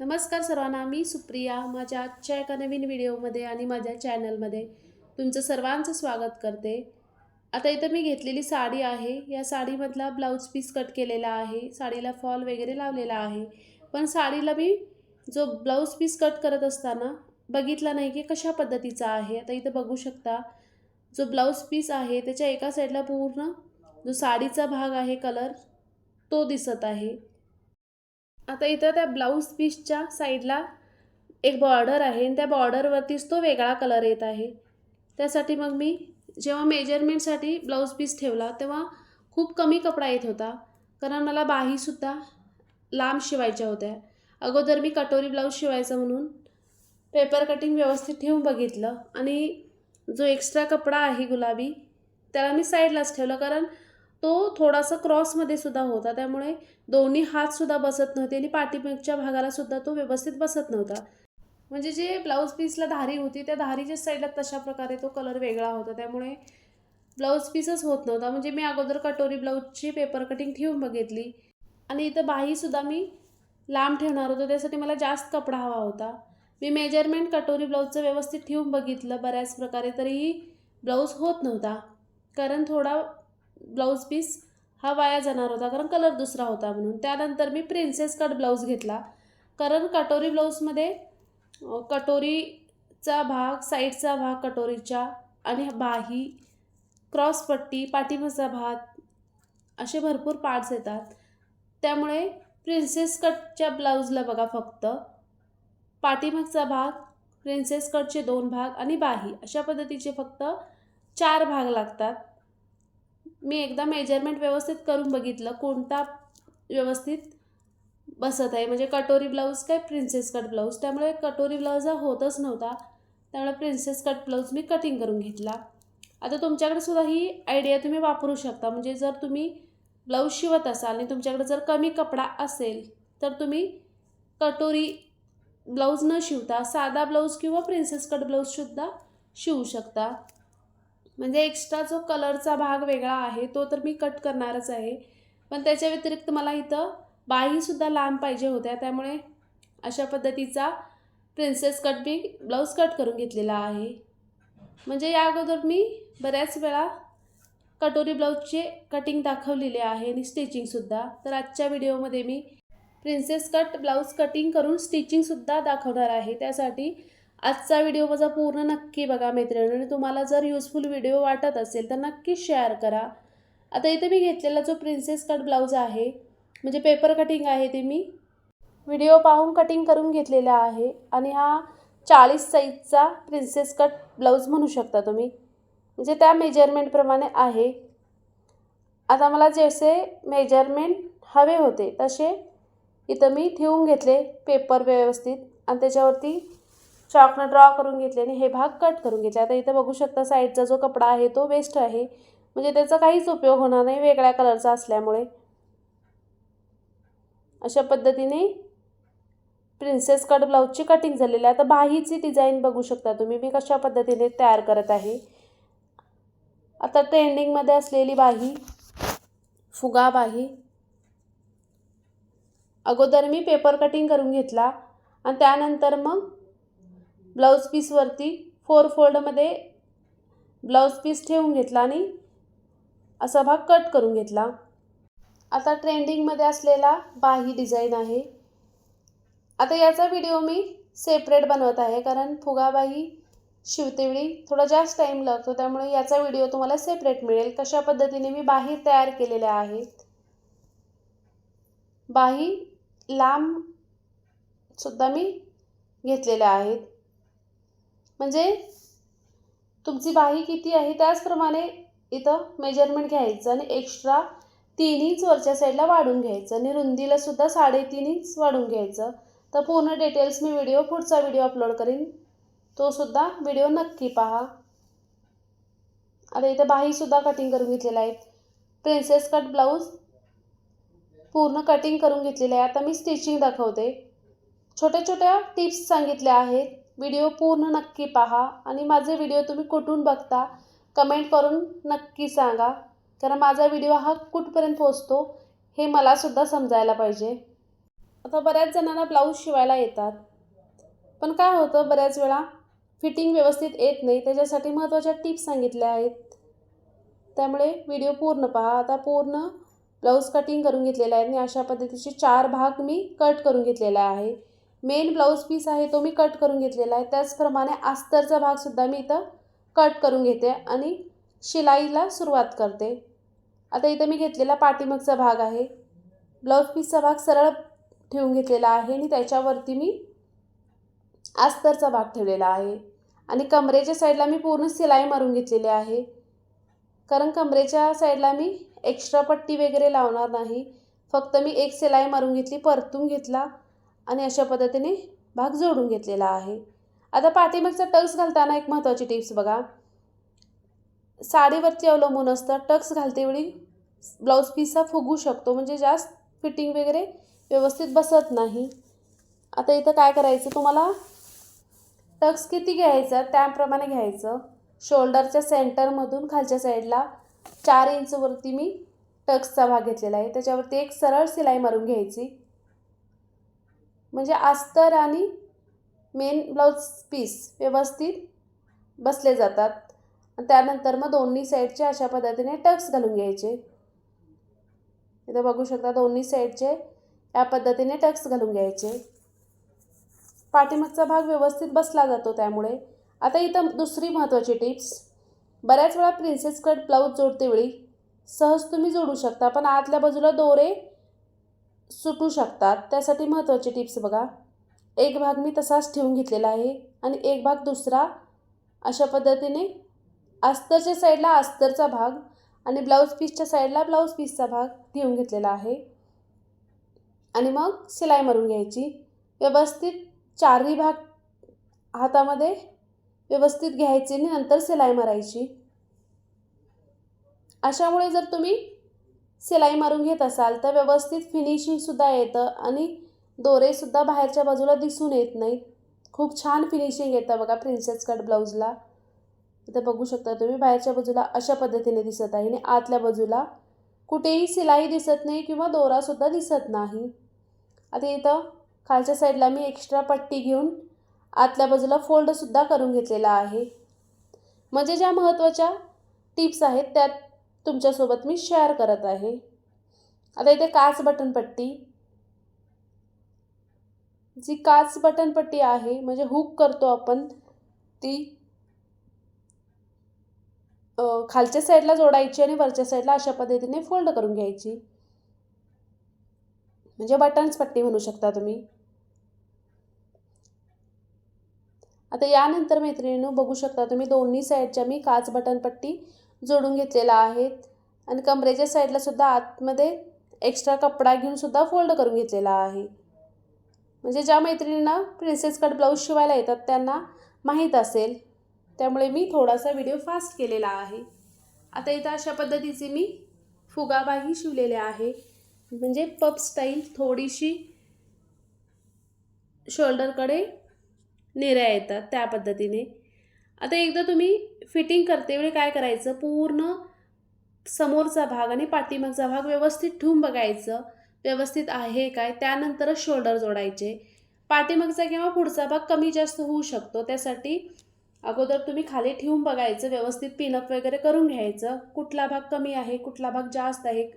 नमस्कार सर्वांना मी सुप्रिया माझ्या आजच्या एका नवीन व्हिडिओमध्ये आणि माझ्या चॅनलमध्ये तुमचं सर्वांचं स्वागत करते. आता इथं मी घेतलेली साडी आहे. या साडीमधला ब्लाऊज पीस कट केलेला आहे. साडीला फॉल वगैरे लावलेला आहे. पण साडीला मी जो ब्लाऊज पीस कट करत असताना बघितला नाही की कशा पद्धतीचा आहे. आता इथं बघू शकता जो ब्लाऊज पीस आहे त्याच्या एका साईडला पूर्ण जो साडीचा भाग आहे कलर तो दिसत आहे. आता इथं त्या ब्लाऊज पीसच्या साईडला एक बॉर्डर आहे आणि त्या बॉर्डरवरतीच तो वेगळा कलर येत आहे. त्यासाठी मग मी जेव्हा मेजरमेंटसाठी ब्लाऊज पीस ठेवला तेव्हा खूप कमी कपडा येत होता. कारण मला बाहीसुद्धा लांब शिवायच्या होत्या. अगोदर मी कटोरी ब्लाऊज शिवायचा म्हणून पेपर कटिंग व्यवस्थित ठेवून बघितलं. आणि जो एक्स्ट्रा कपडा आहे गुलाबी त्याला मी साईडलाच ठेवलं. कारण तो थोडासा क्रॉसमध्ये सुद्धा होता. त्यामुळे दोन्ही हातसुद्धा बसत नव्हते आणि पाठीमागच्या भागाला सुद्धा तो व्यवस्थित बसत नव्हता. म्हणजे जे ब्लाऊज पीसला धारी होती त्या धारीच्या साईडला तशा प्रकारे तो कलर वेगळा होता. त्यामुळे ब्लाऊज पीसच होत नव्हता. म्हणजे मी अगोदर कटोरी ब्लाऊजची पेपर कटिंग ठेवून बघितली. आणि इथं बाहीसुद्धा मी लांब ठेवणार होतो. त्यासाठी मला जास्त कपडा हवा होता. मी मेजरमेंट कटोरी ब्लाऊजचं व्यवस्थित ठेवून बघितलं बऱ्याच प्रकारे. तरीही ब्लाऊज होत नव्हता. कारण थोडा ब्लाऊज पीस हा वाया जाणार होता कारण कलर दुसरा होता म्हणून. त्यानंतर मी प्रिन्सेस कट ब्लाऊज घेतला. कारण कटोरी ब्लाऊजमध्ये कटोरीचा भाग साईडचा भाग कटोरीच्या आणि बाही क्रॉसपट्टी पाठीमागचा भाग असे भरपूर पार्ट्स येतात. त्यामुळे प्रिन्सेस कटच्या ब्लाऊजला बघा फक्त. पाठीमागचा भाग प्रिन्सेस कटचे दोन भाग आणि बाही अशा पद्धतीचे फक्त चार भाग लागतात. मी एकदा मेजरमेंट व्यवस्थित करून बघितलं कोणता व्यवस्थित बसत आहे. म्हणजे कटोरी ब्लाऊज काय प्रिन्सेस कट ब्लाऊज त्यामुळे कटोरी ब्लाऊज हा होतच नव्हता. त्यामुळे प्रिन्सेस कट ब्लाऊज मी कटिंग करून घेतला. आता तुमच्याकडे सुद्धा ही आयडिया तुम्ही वापरू शकता. म्हणजे जर तुम्ही ब्लाऊज शिवत असाल आणि तुमच्याकडे जर कमी कपडा असेल तर तुम्ही कटोरी ब्लाऊज न शिवता साधा ब्लाऊज किंवा प्रिन्सेस कट ब्लाऊजसुद्धा शिवू शकता. म्हणजे एक्स्ट्रा जो कलरचा भाग वेगळा आहे तो तर मी कट करणारच आहे. पण त्याच्या व्यतिरिक्त मला इथं बाहीसुद्धा लांब पाहिजे होत्या त्यामुळे अशा पद्धतीचा प्रिन्सेस कट मी ब्लाऊज कट करून घेतलेला आहे. म्हणजे या अगोदर मी बऱ्याच वेळा कटोरी ब्लाऊजचे कटिंग दाखवलेले आहे आणि स्टिचिंगसुद्धा तर आजच्या व्हिडिओमध्ये मी प्रिन्सेस कट ब्लाऊज कटिंग करून स्टिचिंगसुद्धा दाखवणार आहे. त्यासाठी आजचा व्हिडिओ माझा पूर्ण नक्की बघा मैत्रिणी. आणि तुम्हाला जर युजफुल व्हिडिओ वाटत असेल तर नक्की शेअर करा. आता इथे मी घेतलेला जो प्रिन्सेस कट ब्लाऊज आहे म्हणजे पेपर कटिंग आहे ते मी व्हिडिओ पाहून कटिंग करून घेतलेला आहे. आणि हा चाळीस साईजचा प्रिन्सेस कट ब्लाऊज म्हणू शकता तुम्ही. म्हणजे त्या मेजरमेंटप्रमाणे आहे. आता मला जसे मेजरमेंट हवे होते तसे इथं मी ठेवून घेतले पेपर व्यवस्थित. आणि त्याच्यावरती चॉकनं ड्रॉ करून घेतले आणि हे भाग कट करून घेतले. आता इथं बघू शकता साईडचा जो कपडा आहे तो वेस्ट आहे. म्हणजे त्याचा काहीच उपयोग होणार नाही वेगळ्या कलरचा असल्यामुळे. अशा पद्धतीने प्रिन्सेस कट ब्लाऊजची कटिंग झालेली आहे. आता बाहीची डिझाईन बघू शकता तुम्ही. मी कशा पद्धतीने तयार करत आहे. आता ट्रेंडिंगमध्ये असलेली बाही फुगा बाही. अगोदर मी पेपर कटिंग करून घेतला आणि त्यानंतर मग ब्लाऊज पीसवरती फोर फोल्डमध्ये ब्लाऊज पीस ठेवून घेतला आणि असा भाग कट करून घेतला. आता ट्रेंडिंगमध्ये असलेला बाही डिझाईन आहे. आता याचा व्हिडिओ मी सेपरेट बनवत आहे कारण फुगाबाही शिवतेवेळी थोडा जास्त टाईम लागतो त्यामुळे याचा व्हिडिओ तुम्हाला सेपरेट मिळेल. कशा पद्धतीने मी बाही तयार केलेल्या आहेत. बाही लांब सुद्धा मी घेतलेल्या आहेत. म्हणजे तुमची बाही किती आहे? त्याचप्रमाणे इथं मेजरमेंट घ्यायचं आणि एक्स्ट्रा तीन इंच वरच्या साईडला वाढून घ्यायचं. आणि रुंदीला सुद्धा साडेतीन इंच वाढून घ्यायचं. तर पूर्ण डिटेल्स मी व्हिडिओ पुढचा व्हिडिओ अपलोड करीन. तो सुद्धा व्हिडिओ नक्की पहा. आता इथे बाहीसुद्धा कटिंग करून घेतलेल्या आहेत प्रिन्सेस कट ब्लाऊज पूर्ण कटिंग करून घेतलेलं आहे. आता मी स्टिचिंग दाखवते. छोट्या छोट्या टिप्स सांगितल्या आहेत. व्हिडिओ पूर्ण नक्की पहा आणि माझे व्हिडिओ तुम्ही कुठून बघता कमेंट करून नक्की सांगा. कारण माझा व्हिडिओ हा कुठपर्यंत पोचतो हे मलासुद्धा समजायला पाहिजे. आता बऱ्याच जणांना ब्लाऊज शिवायला येतात. पण काय होतं बऱ्याच वेळा फिटिंग व्यवस्थित येत नाही. त्याच्यासाठी महत्त्वाच्या टिप्स सांगितल्या आहेत. त्यामुळे व्हिडिओ पूर्ण पहा. आता पूर्ण ब्लाऊज कटिंग करून घेतलेला आहे आणि अशा पद्धतीचे चार भाग मी कट करून घेतलेला आहे. मेन ब्लाऊज पीस आहे तो मी कट करून घेतलेला आहे. त्याचप्रमाणे अस्तरचा भागसुद्धा मी इथं कट करून घेते आणि शिलाईला सुरुवात करते. आता इथं मी घेतलेला पाठीमागचा भाग आहे. ब्लाऊज पीसचा भाग सरळ ठेवून घेतलेला आहे आणि त्याच्यावरती मी अस्तरचा भाग ठेवलेला आहे. आणि कमरेच्या साईडला मी पूर्ण सिलाई मारून घेतलेली आहे. कारण कमरेच्या साईडला मी एक्स्ट्रा पट्टी वगैरे लावणार नाही. फक्त मी एक सिलाई मारून घेतली परतून घेतला. आणि अशा पद्धतीने भाग जोडून घेतलेला आहे. आता पाठीमागचा टक्स घालताना एक महत्त्वाची टिप्स बघा. साडीवरती अवलंबून असतं टक्स घालतेवेळी ब्लाऊज पीसचा फुगू शकतो म्हणजे जास्त फिटिंग वगैरे व्यवस्थित बसत नाही. आता इथं काय करायचं तुम्हाला? टक्स किती घ्यायचा? त्याप्रमाणे घ्यायचं. शोल्डरच्या सेंटरमधून खालच्या साईडला चार इंचवरती मी टक्सचा भाग घेतलेला आहे. त्याच्यावरती एक सरळ सिलाई मारून घ्यायची. म्हणजे अस्तर आणि मेन ब्लाऊज पीस व्यवस्थित बसले जातात. त्यानंतर मग दोन्ही साईडचे अशा पद्धतीने टक्स घालून घ्यायचे. इथं बघू शकता दोन्ही साईडचे या पद्धतीने टक्स घालून घ्यायचे. पाठीमागचा भाग व्यवस्थित बसला जातो त्यामुळे. आता इथं दुसरी महत्त्वाची टिप्स. बऱ्याच वेळा प्रिन्सेस कट ब्लाऊज जोडते वेळी. सहज तुम्ही जोडू शकता पण आतल्या बाजूला दोरे सुटू शकतात. त्यासाठी महत्त्वाची टिप्स बघा. एक भाग मी तसाच ठेवून घेतलेला आहे आणि एक भाग दुसरा अशा पद्धतीने अस्तरच्या साईडला अस्तरचा भाग आणि ब्लाऊज पीसच्या साईडला ब्लाऊज पीसचा भाग ठेवून घेतलेला आहे. आणि मग शिलाई मारून घ्यायची. व्यवस्थित चारही भाग हातामध्ये व्यवस्थित घ्यायचे आणि नंतर सिलाई मारायची. अशामुळे जर तुम्ही सिलाई मारून घेत असाल तर व्यवस्थित फिनिशिंगसुद्धा येतं आणि दोरेसुद्धा बाहेरच्या बाजूला दिसून येत नाही खूप छान फिनिशिंग येतं बघा प्रिन्सेस कट ब्लाऊजला इथं बघू शकता तुम्ही बाहेरच्या बाजूला अशा पद्धतीने दिसत आहे आणि आतल्या बाजूला कुठेही सिलाई दिसत नाही किंवा दोरासुद्धा दिसत नाही. आता इथं खालच्या साईडला मी एक्स्ट्रा पट्टी घेऊन आतल्या बाजूला फोल्डसुद्धा करून घेतलेला आहे. म्हणजे ज्या महत्त्वाच्या टिप्स आहेत त्यात तुमच्यासोबत मी शेअर करत आहे. आता इथे काच बटन पट्टी. जी काच बटन पट्टी आहे म्हणजे हुक करतो आपण ती खालच्या साईडला जोडायची आणि वरच्या साईडला अशा पद्धतीने फोल्ड करून घ्यायची. म्हणजे बटन्स पट्टी म्हणू शकता तुम्ही. आता यानंतर मैत्रिणीनं बघू शकता तुम्ही दोन्ही साईडच्या मी काच बटन पट्टी जोडून घेतलेला आहे आणि कमरेच्या साईडला सुद्धा आतमध्ये एक्स्ट्रा कपडा घेऊन सुद्धा फोल्ड करून घेतलेला आहे. म्हणजे ज्या मैत्रिणींना प्रिन्सेस कट ब्लाऊज शिवायला येतात त्यांना माहीत असेल. त्यामुळे मी थोडासा व्हिडिओ फास्ट केलेला आहे. आता इथं अशा पद्धतीचे मी फुगाबाही शिवलेले आहे. म्हणजे पप स्टाईल थोडीशी शोल्डरकडे नेऱ्या येतात त्या पद्धतीने. आता एकदा तुम्ही फिटिंग करते वेळी काय करायचं? पूर्ण समोरचा भाग आणि पाठीमागचा भाग व्यवस्थित ठेवून बघायचं. व्यवस्थित आहे काय? त्यानंतरच शोल्डर जोडायचे. पाठीमागचा किंवा पुढचा भाग कमी जास्त होऊ शकतो. त्यासाठी अगोदर तुम्ही खाली ठेवून बघायचं. व्यवस्थित पिनअप वगैरे करून घ्यायचं. कुठला भाग कमी आहे? कुठला भाग जास्त आहे?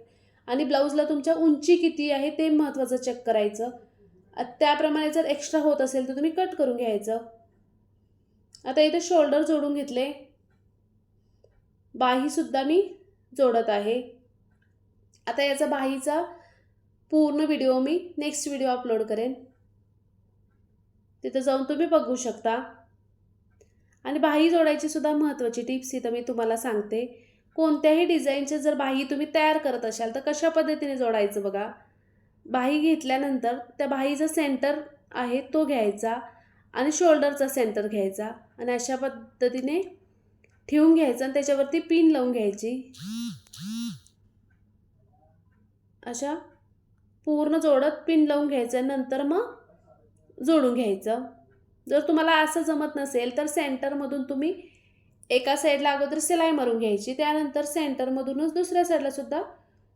आणि ब्लाऊजला तुमच्या उंची किती आहे? ते महत्त्वाचं चेक करायचं. त्याप्रमाणे जर एक्स्ट्रा होत असेल तर तुम्ही कट करून घ्यायचं. आता इथे शोल्डर जोडून घेतले. बाहीसुद्धा मी जोडत आहे. आता याचा बाहीचा पूर्ण व्हिडिओ मी नेक्स्ट व्हिडिओ अपलोड करेन. तिथं जाऊन तुम्ही बघू शकता. आणि बाही जोडायची सुद्धा महत्त्वाची टिप्स इथं मी तुम्हाला सांगते. कोणत्याही डिझाईनचे जर बाही तुम्ही तयार करत असाल तर कशा पद्धतीने जोडायचं बघा? बाही घेतल्यानंतर त्या बाहीचा सेंटर आहे तो घ्यायचा आणि शोल्डरचा सेंटर घ्यायचा. आणि अशा पद्धतीने ठेवून घ्यायचं आणि त्याच्यावरती पिन लावून घ्यायची. अशा पूर्ण जोडत पिन लावून घ्यायचं नंतर मग जोडून घ्यायचं. जर तुम्हाला असं जमत नसेल तर सेंटरमधून तुम्ही एका साईडला अगोदर सिलाई मारून घ्यायची. त्यानंतर सेंटरमधूनच दुसऱ्या साईडला सुद्धा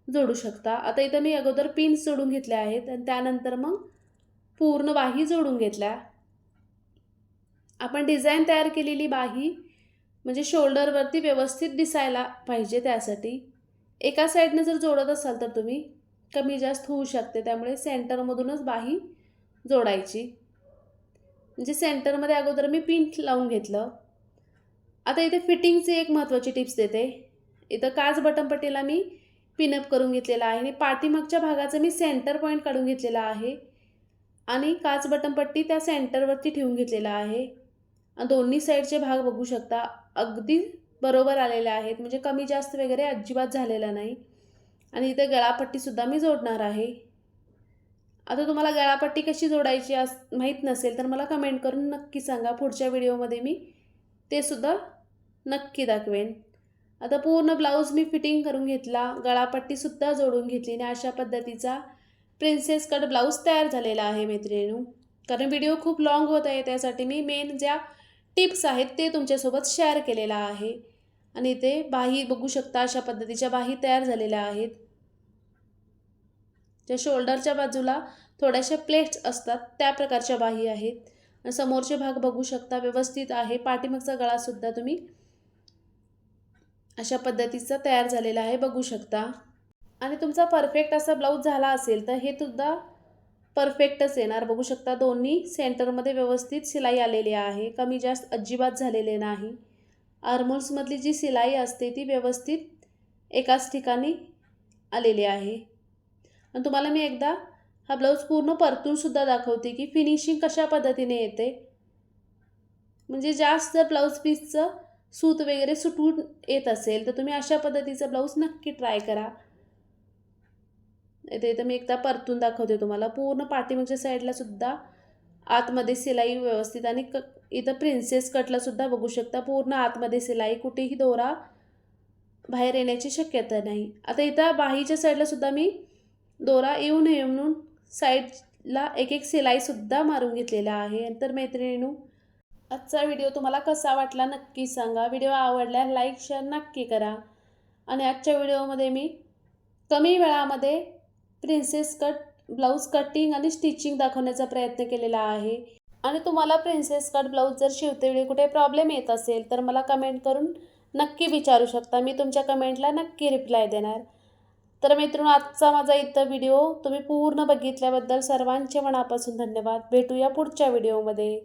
जोडू शकता. आता इथं मी अगोदर पिन्स जोडून घेतल्या आहेत आणि त्यानंतर मग पूर्ण बाही जोडून घेतल्या. आपण डिझाईन तयार केलेली बाही म्हणजे शोल्डरवरती व्यवस्थित दिसायला पाहिजे त्यासाठी. एका साईडनं जर जोडत असाल तर तुम्ही कमी जास्त होऊ शकते. त्यामुळे सेंटरमधूनच बाही जोडायची. म्हणजे सेंटरमध्ये अगोदर मी पिन लावून घेतलं. आता इथे फिटिंगची एक महत्त्वाची टिप्स देते. इथं काच बटनपट्टीला मी पिनअप करून घेतलेला आहे आणि पाठीमागच्या भागाचं मी सेंटर पॉईंट काढून घेतलेला आहे. आणि काच बटनपट्टी त्या सेंटरवरती ठेवून घेतलेला आहे. दोन्ही साईडचे भाग बघू शकता. अगदी बरोबर आलेले आहेत. म्हणजे कमी जास्त वगैरे अजिबात झालेला नाही. आणि इथे गळापट्टीसुद्धा मी जोडणार आहे. आता तुम्हाला गळापट्टी कशी जोडायची अस माहीत नसेल तर मला कमेंट करून नक्की सांगा. पुढच्या व्हिडिओमध्ये मी ते सुद्धा नक्की दाखवेन. आता पूर्ण ब्लाऊज मी फिटिंग करून घेतला. गळापट्टीसुद्धा जोडून घेतली आणि अशा पद्धतीचा प्रिन्सेस कट ब्लाऊज तयार झालेला आहे मैत्रिणीनो. कारण व्हिडिओ खूप लाँग होत आहे त्यासाठी मी मेन ज्या टिप्स आहेत ते तुमच्यासोबत शेअर केलेला आहे. आणि ते बाही बघू शकता अशा पद्धतीच्या बाही तयार झालेल्या आहेत. ज्या शोल्डरच्या बाजूला थोड्याशा प्लेट्स असतात त्या प्रकारच्या बाही आहेत. आणि समोरचे भाग बघू शकता व्यवस्थित आहे. पाठीमागचा गळासुद्धा तुम्ही अशा पद्धतीचा तयार झालेला आहे बघू शकता. आणि तुमचा परफेक्ट असा ब्लाऊज झाला असेल तर हे सुद्धा परफेक्टच येणार. बघू शकता दोन्ही सेंटरमध्ये व्यवस्थित शिलाई आलेली आहे. कमी जास्त अजिबात झालेले नाही. आर्मोल्समधली जी शिलाई असते ती व्यवस्थित एकाच ठिकाणी आलेली आहे. आणि तुम्हाला मी एकदा हा ब्लाऊज पूर्ण परतूनसुद्धा दाखवते की फिनिशिंग कशा पद्धतीने येते. म्हणजे जास्त जर ब्लाऊज पीसचं सूत वगैरे सुटून येत असेल तर तुम्ही अशा पद्धतीचं ब्लाऊज नक्की ट्राय करा. इथे इथं मी एकदा परतून दाखवते तुम्हाला. पूर्ण पाठीमागच्या साईडला सुद्धा आतमध्ये सिलाई व्यवस्थित आणि क इथं प्रिन्सेस कटला सुद्धा बघू शकता. पूर्ण आतमध्ये सिलाई कुठेही दोरा बाहेर येण्याची शक्यता नाही. आता इथं बाहीच्या साईडला सुद्धा मी दोरा येऊ नये म्हणून साईडला एक एक सिलाईसुद्धा मारून घेतलेला आहे. नंतर मैत्रिणीनू आजचा व्हिडिओ तुम्हाला कसा वाटला नक्की सांगा. व्हिडिओ आवडल्या लाईक शेअर नक्की करा. आणि आजच्या व्हिडिओमध्ये मी कमी वेळामध्ये प्रिन्सेस कट ब्लाऊज कटिंग आणि स्टिचिंग दाखवण्याचा प्रयत्न केलेला आहे. आणि तुम्हाला प्रिन्सेस कट ब्लाऊज जर शिवतेवेळी कुठे प्रॉब्लेम येत असेल तर मला कमेंट करून नक्की विचारू शकता. मी तुमच्या कमेंटला नक्की रिप्लाय देणार. तर मित्रांनो आजचा माझा इथं व्हिडिओ तुम्ही पूर्ण बघितल्याबद्दल सर्वांचे मनापासून धन्यवाद. भेटूया पुढच्या व्हिडिओमध्ये